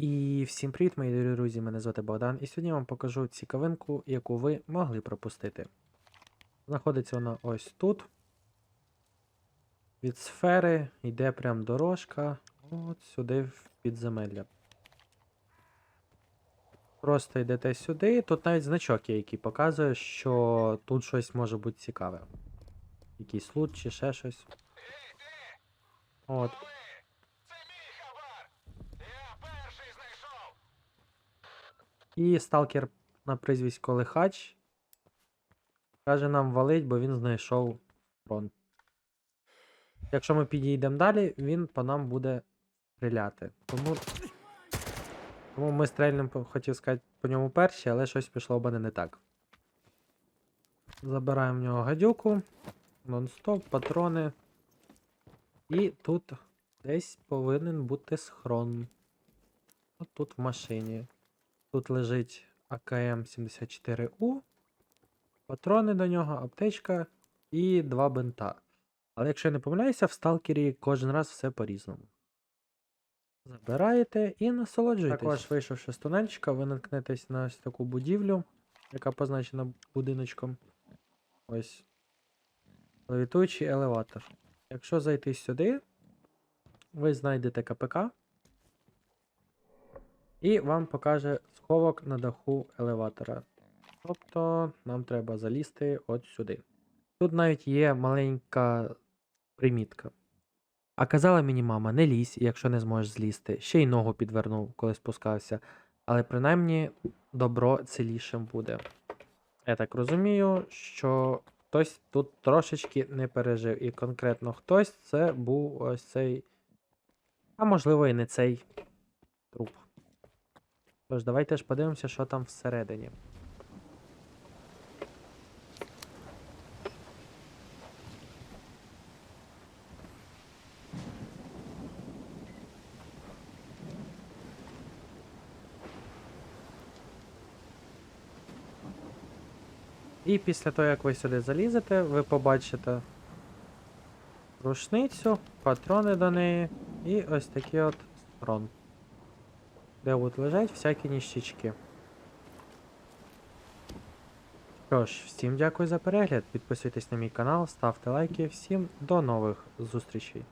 І всім привіт, мої дорогі друзі! Мене звати Богдан, і сьогодні я вам покажу цікавинку, яку ви могли пропустити. Знаходиться вона ось тут. Від сфери йде прям дорожка от сюди в підземелля. Просто йдете сюди, тут навіть значок є, який показує, що тут щось може бути цікаве. Якийсь лут чи ще щось. От. І сталкер на прізвисько Лихач каже нам валить, бо він знайшов фронт. Якщо ми підійдемо далі, він по нам буде стріляти. Тому, тому ми стрельнемо, хотів сказати, по ньому перші, але щось пішло в мене не так. Забираємо в нього гадюку, нон-стоп, патрони. І тут десь повинен бути схрон. От тут в машині. Тут лежить АКМ-74У, патрони до нього, аптечка і два бинта. Але якщо я не помиляюся, в сталкері кожен раз все по-різному. Забираєте і насолоджуєтесь. Також вийшовши з тунельчика, ви наткнетесь на ось таку будівлю, яка позначена будиночком. Ось. Левітуючий елеватор. Якщо зайти сюди, ви знайдете КПК. І вам покаже сховок на даху елеватора. Тобто нам треба залізти от сюди. Тут навіть є маленька примітка. А казала мені мама, не лізь, якщо не зможеш злізти. Ще й ногу підвернув, коли спускався. Але принаймні добро цілішим буде. Я так розумію, що хтось тут трошечки не пережив. І конкретно хтось це був ось цей. А можливо і не цей труп. Тож, давайте ж подивимося, що там всередині. І після того, як ви сюди залізете, ви побачите рушницю, патрони до неї і ось такий от схрон де от лежать всякі ніщички. Що ж, всім дякую за перегляд, підписуйтесь на мій канал, ставте лайки, всім до нових зустрічей.